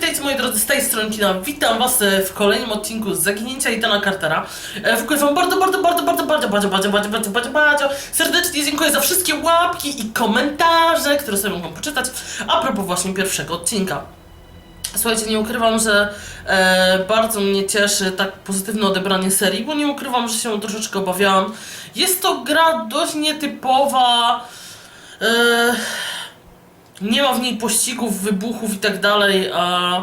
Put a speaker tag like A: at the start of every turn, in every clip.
A: witajcie moi drodzy z tej strony kina. Witam was e, w kolejnym odcinku z Zaginięcia Itana Cartera. E, W ogóle wam bardzo, bardzo, bardzo, bardzo, bardzo, bardzo, bardzo, bardzo, bardzo, bardzo, bardzo serdecznie dziękuję za wszystkie łapki i komentarze, które sobie mogą poczytać. A propos właśnie pierwszego odcinka. Słuchajcie, nie ukrywam, że e, bardzo mnie cieszy tak pozytywne odebranie serii, bo nie ukrywam, że się troszeczkę obawiałam. Jest to gra dość nietypowa. E, nie ma w niej pościgów, wybuchów i tak dalej, a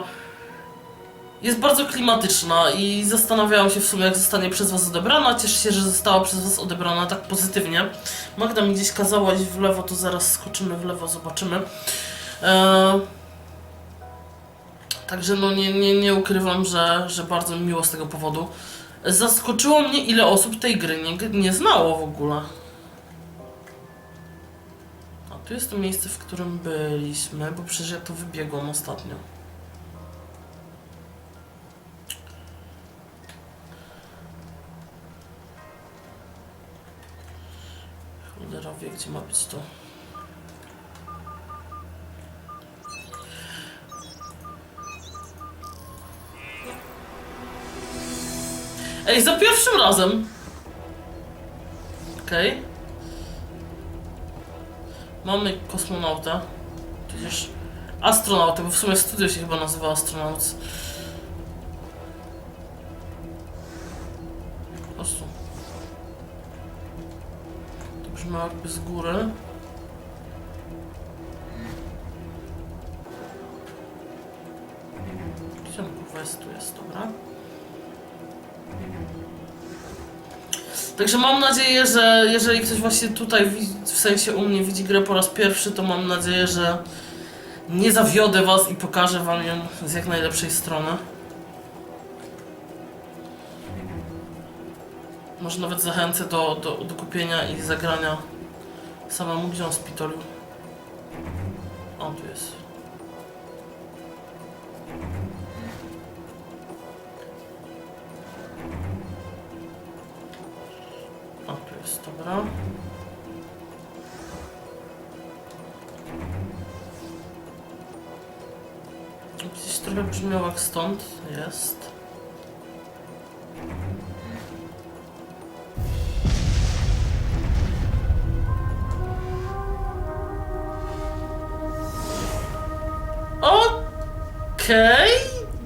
A: jest bardzo klimatyczna i zastanawiałam się w sumie, jak zostanie przez Was odebrana. Cieszę się, że została przez Was odebrana tak pozytywnie. Magda mi gdzieś kazała iść w lewo, to zaraz skoczymy w lewo, zobaczymy. E, Także no nie, nie, nie ukrywam, że, że bardzo mi miło z tego powodu. Zaskoczyło mnie, ile osób tej gry nie, nie znało w ogóle. Tu jest to miejsce, w którym byliśmy, bo przecież ja tu wybiegłam ostatnio. Cholera wie, gdzie ma być to. Ej, za pierwszym razem! Okej. Mamy kosmonauta. Przecież astronautę, bo w sumie studio się chyba nazywa astronaut. Po prostu. To jakby z góry. Gdzie on? Tu jest, dobra. Także mam nadzieję, że jeżeli ktoś właśnie tutaj, w sensie u mnie widzi grę po raz pierwszy, to mam nadzieję, że nie zawiodę was i pokażę wam ją z jak najlepszej strony. Może nawet zachęcę do, do, do kupienia i zagrania samemu, gdzie on spitolił. O, tu jest. Dobra. Gdzieś trochę brzmiał jak stąd. Jest. Okej.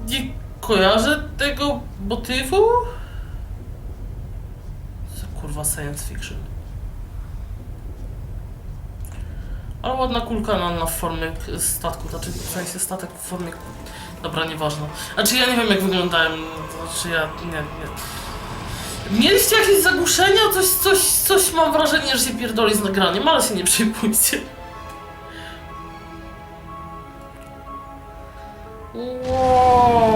A: Nie kojarzę tego motywu. Science fiction. Ale ładna kulka na, na formie statku, znaczy w sensie statek w formie... Dobra, nieważne. Znaczy ja nie wiem jak wyglądałem, znaczy ja... nie, nie. Mieliście jakieś zagłuszenia? Coś, coś, coś mam wrażenie, że się pierdoli z nagraniem, ale się nie przejmujcie. Wow.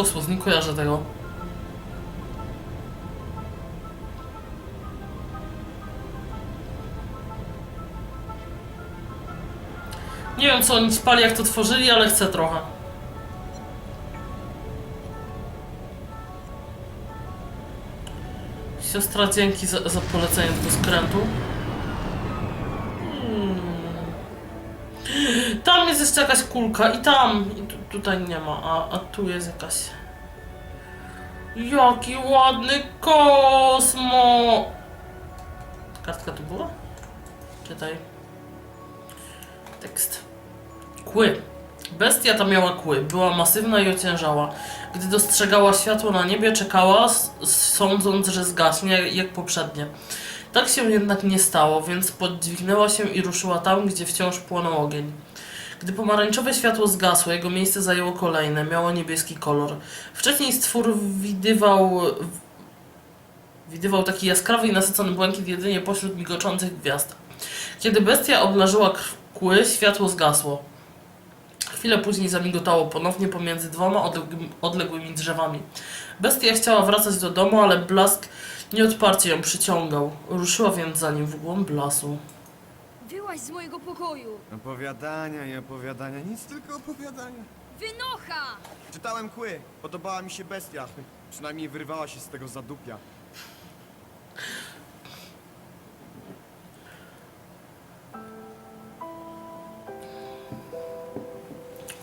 A: Kosmos, nie kojarzę tego. Nie wiem co oni spali jak to tworzyli, ale chcę trochę. Siostra, dzięki za, za polecenie tego skrętu. Hmm. Tam jest jeszcze jakaś kulka i tam. I tutaj nie ma, a, a tu jest jakaś. Jaki ładny kosmo! Kartka tu była? Czytaj. Tekst. Kły. Bestia ta miała kły. Była masywna i ociężała. Gdy dostrzegała światło na niebie, czekała, sądząc, że zgaśnie jak poprzednie. Tak się jednak nie stało, więc podźwignęła się i ruszyła tam, gdzie wciąż płonął ogień. Gdy pomarańczowe światło zgasło, jego miejsce zajęło kolejne, miało niebieski kolor. Wcześniej stwór widywał, widywał taki jaskrawy i nasycony błękit jedynie pośród migoczących gwiazd. Kiedy bestia obnażyła kły, światło zgasło. Chwilę później zamigotało ponownie pomiędzy dwoma odległymi drzewami. Bestia chciała wracać do domu, ale blask nieodparcie ją przyciągał. Ruszyła więc za nim w głąb lasu
B: z mojego pokoju?
C: Opowiadania i opowiadania, nic tylko opowiadania.
B: Wynocha!
C: Czytałem kły, podobała mi się bestia. Przynajmniej wyrwała się z tego zadupia.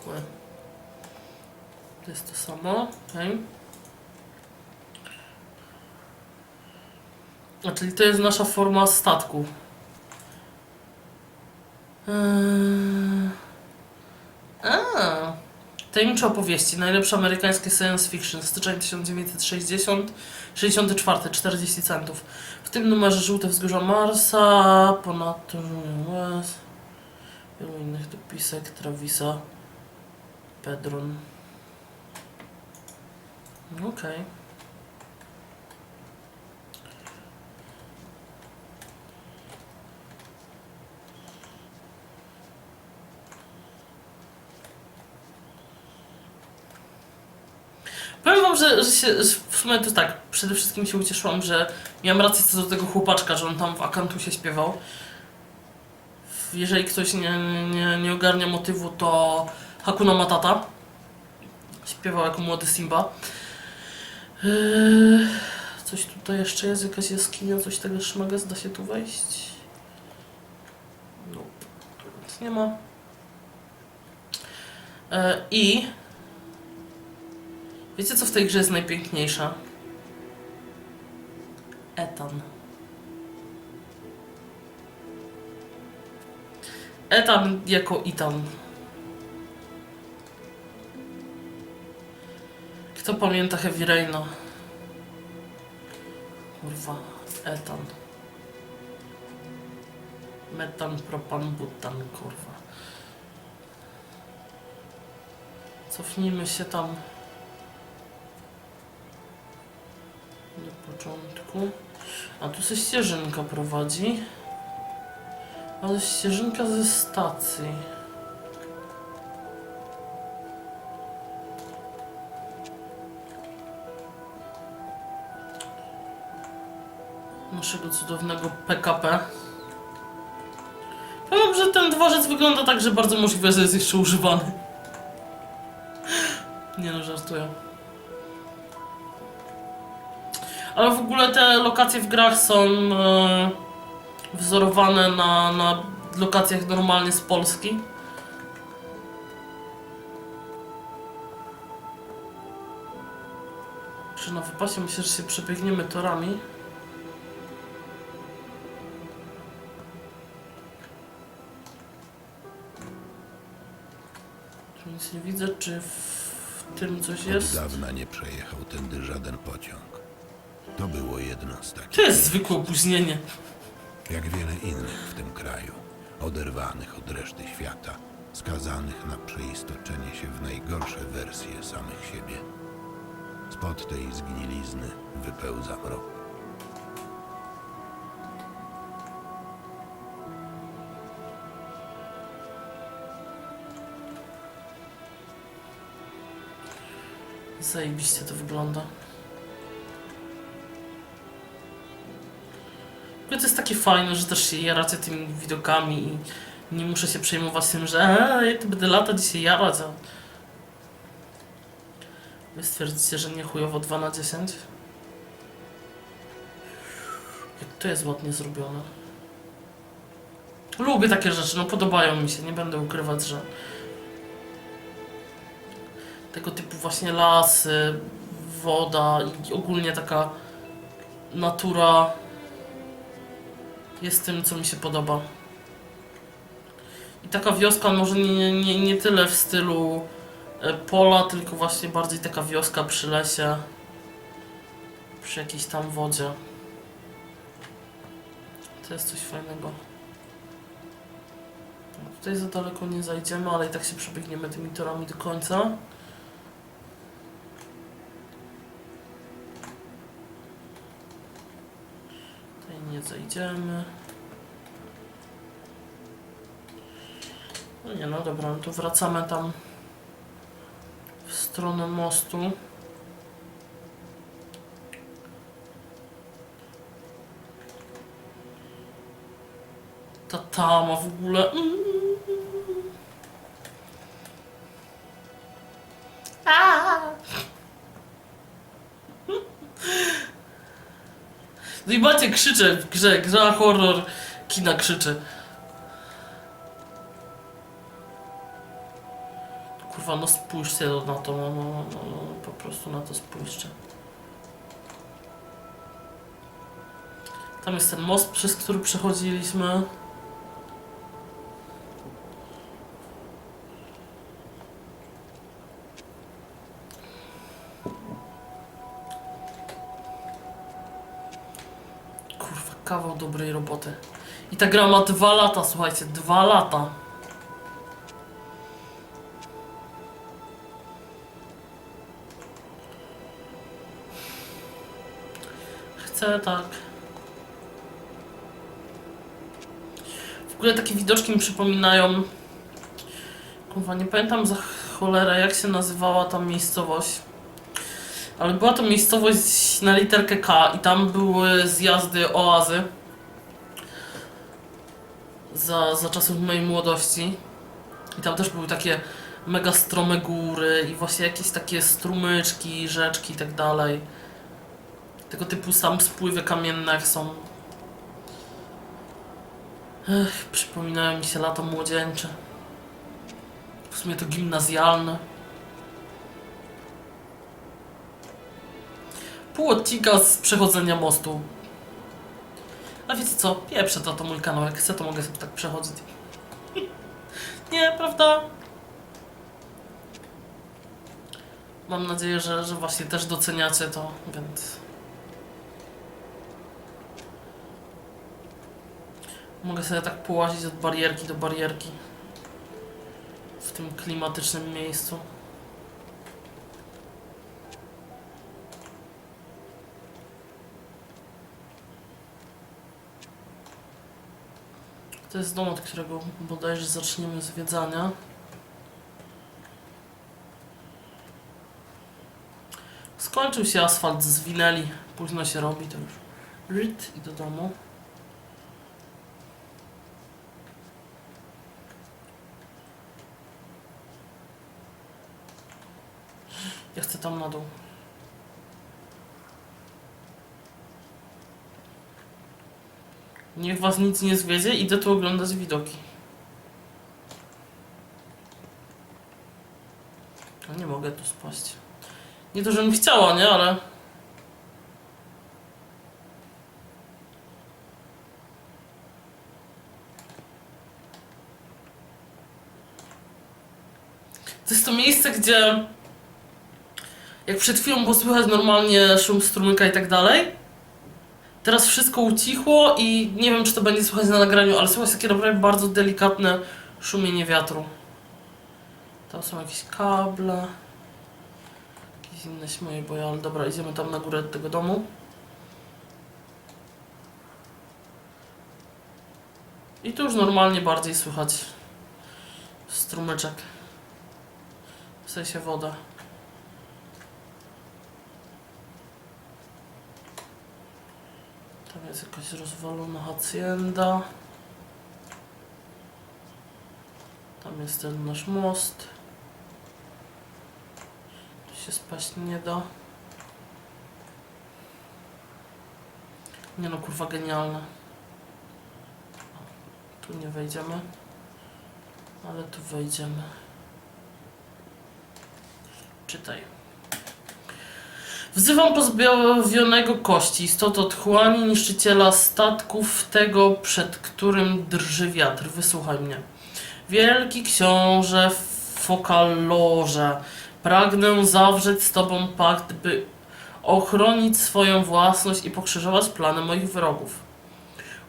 A: Kły. To jest to samo, okej. A czyli to jest nasza forma statku. Eee... A. Tajemnicze opowieści. Najlepsze amerykańskie science fiction. Styczeń 1960. 64. 40 centów. W tym numerze Żółte Wzgórza Marsa. Ponadto West. Wielu innych dopisek. Travisa. Pedron. Okej. Powiem że, że się, że w sumie to tak, przede wszystkim się ucieszyłam, że miałam rację co do tego chłopaczka, że on tam w Akantusie śpiewał. Jeżeli ktoś nie, nie, nie ogarnia motywu, to Hakuna Matata. Śpiewał jako młody Simba. Yy, coś tutaj jeszcze jest, jakaś jaskinia, coś tego szmaga, da się tu wejść? No, tu nic nie ma. Yy, I Wiecie, co w tej grze jest najpiękniejsze? Etan. Etan jako Itan. Kto pamięta Heavy Raina? Kurwa, Etan. Metan, propan, butan, kurwa. Cofnijmy się tam. Początku. A tu się ścieżynka prowadzi. Ale ścieżynka ze stacji. Naszego cudownego PKP. Powiem, że ten dworzec wygląda tak, że bardzo możliwe, że jest jeszcze używany. Nie no, żartuję. Ale w ogóle te lokacje w grach są e, wzorowane na, na lokacjach normalnie z Polski. Czy na wypasie myślę, że się przebiegniemy torami? Nic nie widzę, czy w tym coś
D: Od
A: jest?
D: dawna nie przejechał tędy żaden pociąg. To było jedno z takich,
A: To jest zwykłe opóźnienie.
D: jak wiele innych w tym kraju, oderwanych od reszty świata, skazanych na przeistoczenie się w najgorsze wersje samych siebie. Spod tej zgnilizny wypełza mrok.
A: Zajebiście to wygląda. Fajne, że też się jaracie tymi widokami i nie muszę się przejmować tym, że eee, ja to będę lata dzisiaj jarać, a wy stwierdzicie, że nie chujowo 2 na 10. Jak to jest ładnie zrobione. Lubię takie rzeczy, no podobają mi się, nie będę ukrywać, że tego typu właśnie lasy, woda i ogólnie taka natura jest tym, co mi się podoba. I taka wioska może nie, nie, nie tyle w stylu e, pola, tylko właśnie bardziej taka wioska przy lesie, przy jakiejś tam wodzie. To jest coś fajnego. No, Tutaj za daleko nie zajdziemy, ale i tak się przebiegniemy tymi torami do końca. Zejdziemy. No nie, no dobra, no to wracamy tam w stronę mostu. Ta tama w ogóle. Mm. No macie krzyczę w grze, gra horror, kina krzyczy. Kurwa, no spójrzcie na to, no, no, no, no, po prostu na to spójrzcie. Tam jest ten most, przez który przechodziliśmy. Roboty. I ta gra ma dwa lata, słuchajcie, dwa lata. Chcę tak. W ogóle takie widoczki mi przypominają. Kurwa, nie pamiętam za cholerę jak się nazywała ta miejscowość. Ale była to miejscowość na literkę K i tam były zjazdy oazy. Za, za czasów mojej młodości. I tam też były takie mega strome góry i właśnie jakieś takie strumyczki, rzeczki i tak dalej. Tego typu sam spływy kamienne jak są. Ech, przypominają mi się lata młodzieńcze. W sumie to gimnazjalne. Pół odcinka z przechodzenia mostu. A wiecie co? Pieprzę to, to mój kanał. Jak chcę, to mogę sobie tak przechodzić. Nie, prawda? Mam nadzieję, że, że właśnie też doceniacie to, więc... Mogę sobie tak połazić od barierki do barierki. W tym klimatycznym miejscu. To jest dom, od którego bodajże zaczniemy zwiedzania. Skończył się asfalt, zwinęli. Późno się robi, to już ryt i do domu. Ja chcę tam na dół. Niech was nic nie zwiedzie, idę tu oglądać widoki. No nie mogę tu spaść. Nie to, żebym chciała, nie? Ale... To jest to miejsce, gdzie jak przed chwilą było słychać normalnie szum strumyka i tak dalej, teraz wszystko ucichło i nie wiem, czy to będzie słychać na nagraniu, ale słychać takie naprawdę bardzo delikatne szumienie wiatru. Tam są jakieś kable, jakieś inne śmieje boje, ale dobra, idziemy tam na górę tego domu. I tu już normalnie bardziej słychać strumyczek. W sensie wodę. Jest jakaś rozwalona hacienda. Tam jest ten nasz most. Tu się spaść nie da. Nie no, kurwa, genialne. Tu nie wejdziemy. Ale tu wejdziemy. Czytaj. Wzywam pozbawionego kości, istotę otchłani, niszczyciela statków, tego, przed którym drży wiatr. Wysłuchaj mnie. Wielki książę Fokalorze, pragnę zawrzeć z tobą pakt, by ochronić swoją własność i pokrzyżować plany moich wrogów.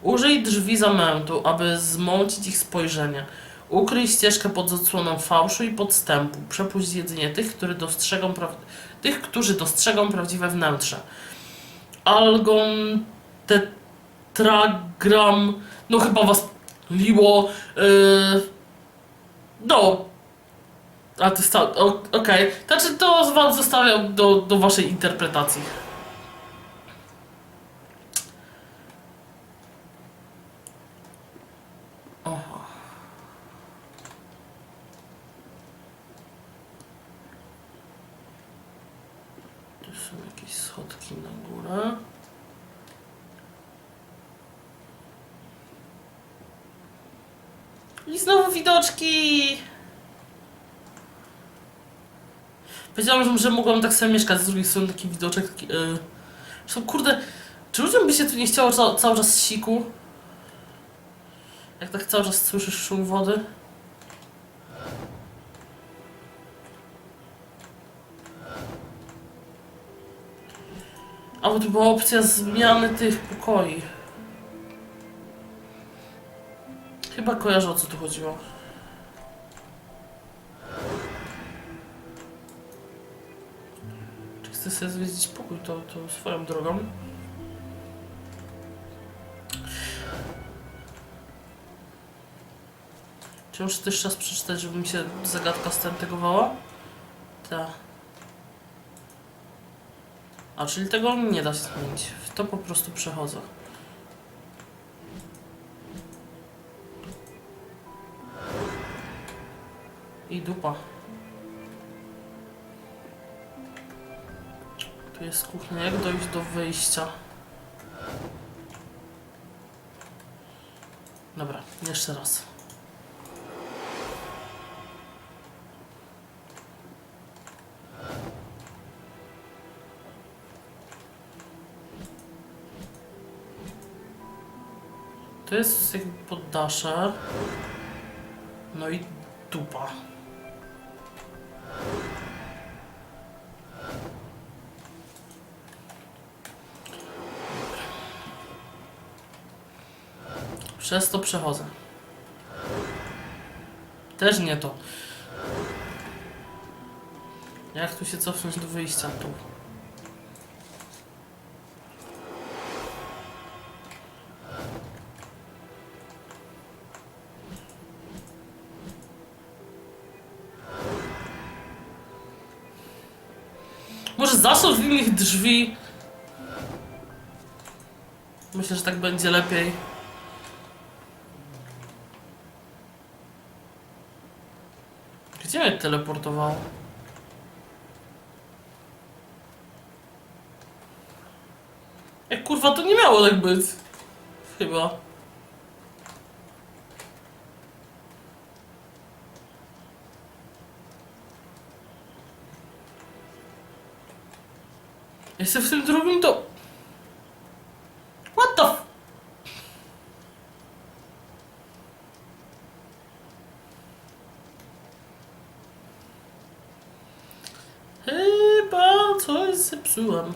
A: Użyj drzwi zamętu, aby zmącić ich spojrzenie. Ukryj ścieżkę pod odsłoną fałszu i podstępu. Przepuść jedynie tych, którzy dostrzegą, pra... tych, którzy dostrzegą prawdziwe wnętrze. Algon tetragram. No chyba was liło. Yy... No. A to jest ta... o- Okej. Znaczy to z wam zostawiam do, do waszej interpretacji. Oho. Tu są jakieś schodki na górę. I znowu widoczki! Wiedziałam, że mogłam tak sobie mieszkać z drugiej strony, taki widoczek, taki... Yy. Zresztą, kurde, czy ludziom by się tu nie chciało ca cały czas siku? Jak tak cały czas słyszysz szum wody? A bo tu była opcja zmiany tych pokoi. Chyba kojarzę o co tu chodziło. Chcę sobie zwiedzić pokój, to, to swoją drogą. Czy muszę też czas przeczytać, żeby mi się zagadka stętegowała? Tak. A, czyli tego nie da się zmienić. W to po prostu przechodzę. I dupa. Tu jest kuchnia. Jak dojść do wyjścia? Dobra, jeszcze raz. To jest jakby poddasze. No i dupa. Przez to przechodzę. Też nie to. Jak tu się cofnąć do wyjścia? Tu. Może zasób innych drzwi? Myślę, że tak będzie lepiej. Gdzie mnie teleportowało? Jak kurwa to nie miało tak być. Chyba. Jestem w tym drugim do... coś zepsułem.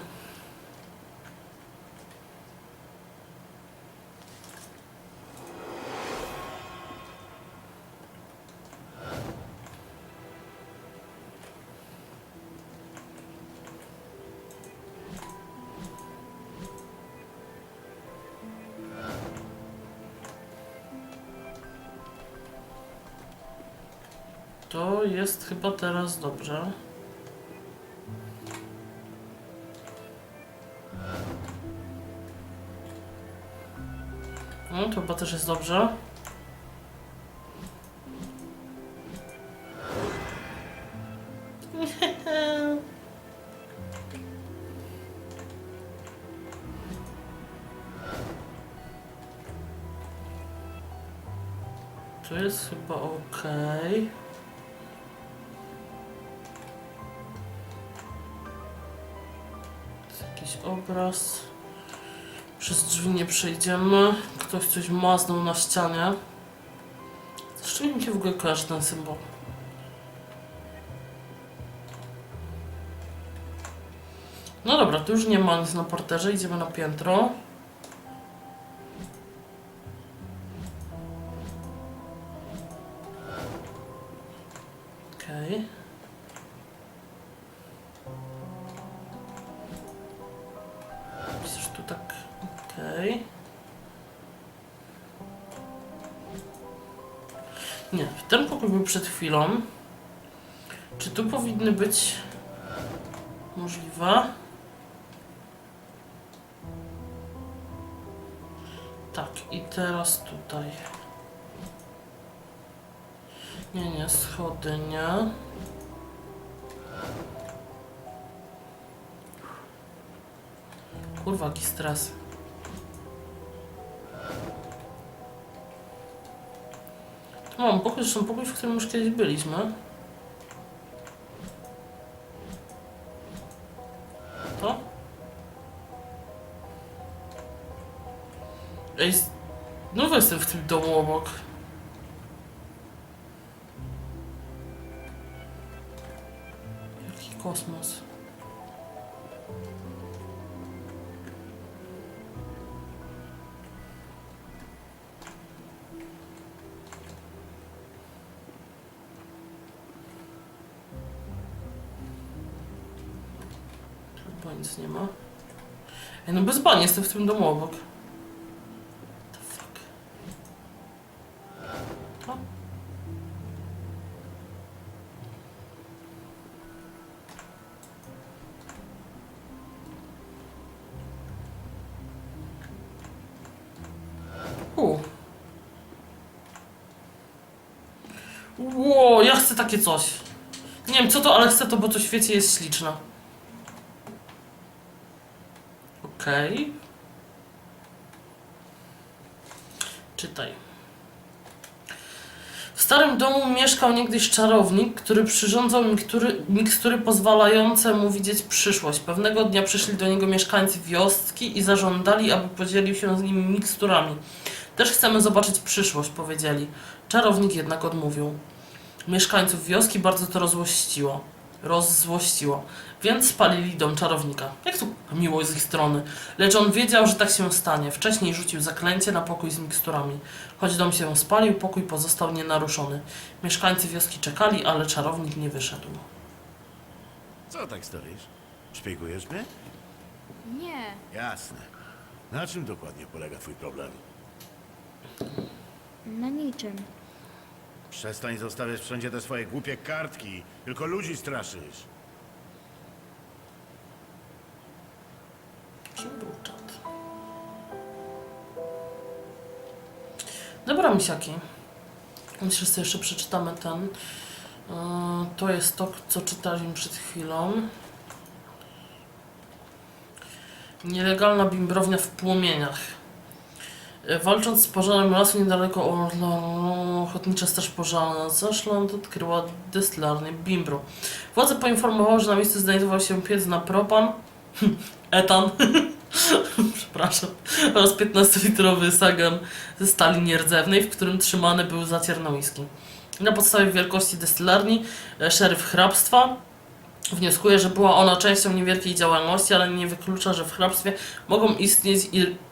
A: To jest chyba teraz dobrze. To chyba też jest dobrze. Przez drzwi nie przejdziemy. Ktoś coś maznął na ścianie. Z czym mi się w ogóle kojarzy ten symbol? No dobra, tu już nie ma nic na parterze, idziemy na piętro. Okej. Myślę, przed chwilą. Czy tu powinny być możliwe? Tak, i teraz tutaj. Nie, nie, schody nie. Kurwa, jaki stres. Mam pokój, są pokój, w którym już kiedyś byliśmy. To? Ej, znowu jestem w tym domu obok. Nic nie ma. Ej, no bez bani jestem w tym domu obok. The fuck? To? U. Ło, ja chcę takie coś. Nie wiem co to, ale chcę to, bo to w świecie jest śliczne. Okej. Czytaj. W starym domu mieszkał niegdyś czarownik, który przyrządzał miktury, mikstury pozwalające mu widzieć przyszłość. Pewnego dnia przyszli do niego mieszkańcy wioski i zażądali, aby podzielił się z nimi miksturami. Też chcemy zobaczyć przyszłość, powiedzieli. Czarownik jednak odmówił. Mieszkańców wioski bardzo to rozłościło. Rozzłościło. Więc spalili dom czarownika. Jak to miło z ich strony. Lecz on wiedział, że tak się stanie. Wcześniej rzucił zaklęcie na pokój z miksturami. Choć dom się spalił, pokój pozostał nienaruszony. Mieszkańcy wioski czekali, ale czarownik nie wyszedł.
E: Co tak stoisz? Szpiegujesz mnie?
B: Nie.
E: Jasne. Na czym dokładnie polega twój problem?
B: Na niczym.
E: Przestań zostawiać wszędzie te swoje głupie kartki. Tylko ludzi straszysz.
A: Dobra, misiaki. Myślę, że jeszcze przeczytamy ten. Yy, To jest to, co czytaliśmy przed chwilą. Nielegalna bimbrownia w płomieniach. Yy, Walcząc z pożarem lasu niedaleko Orlanu, Ochotnicza Straż Pożarna Zaszland odkryła destylarnię Bimbru. Władze poinformowały, że na miejscu znajdował się piec na propan, etan, przepraszam, oraz 15-litrowy sagan ze stali nierdzewnej, w którym trzymany był zacier na whisky. Na podstawie wielkości destylarni e, szeryf hrabstwa wnioskuje, że była ona częścią niewielkiej działalności, ale nie wyklucza, że w hrabstwie mogą istnieć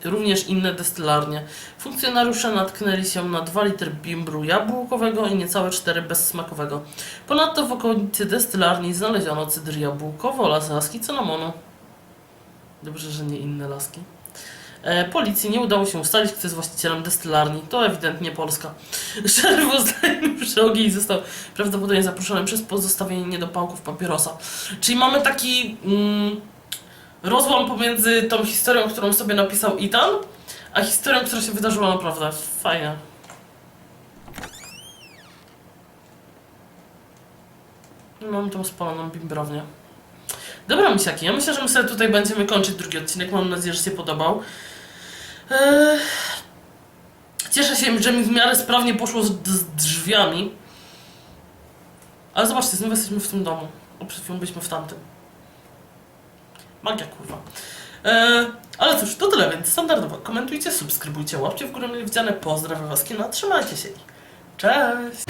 A: również inne destylarnie. Funkcjonariusze natknęli się na 2 litry bimbru jabłkowego i niecałe 4 bezsmakowego. Ponadto w okolicy destylarni znaleziono cydr jabłkowy oraz laski cynamonu. Dobrze, że nie inne laski. E, policji nie udało się ustalić, kto jest właścicielem destylarni. To ewidentnie Polska. Szeryf oznajmił, że ogień został prawdopodobnie zaproszony przez pozostawienie niedopałków papierosa. Czyli mamy taki mm, rozłam pomiędzy tą historią, którą sobie napisał Ethan, a historią, która się wydarzyła naprawdę. Fajnie. Mam tą spaloną bimbrownię. Dobra, misiaki, ja myślę, że my sobie tutaj będziemy kończyć drugi odcinek. Mam nadzieję, że się podobał. Cieszę się, że mi w miarę sprawnie poszło z, z drzwiami. Ale zobaczcie, znów jesteśmy w tym domu. O, przed chwilą byliśmy w tamtym. Magia, kurwa. Eee, ale cóż, to tyle, więc standardowo. Komentujcie, subskrybujcie, łapcie w górę mile widziane. Pozdrawiam was, kina. Trzymajcie się. Cześć!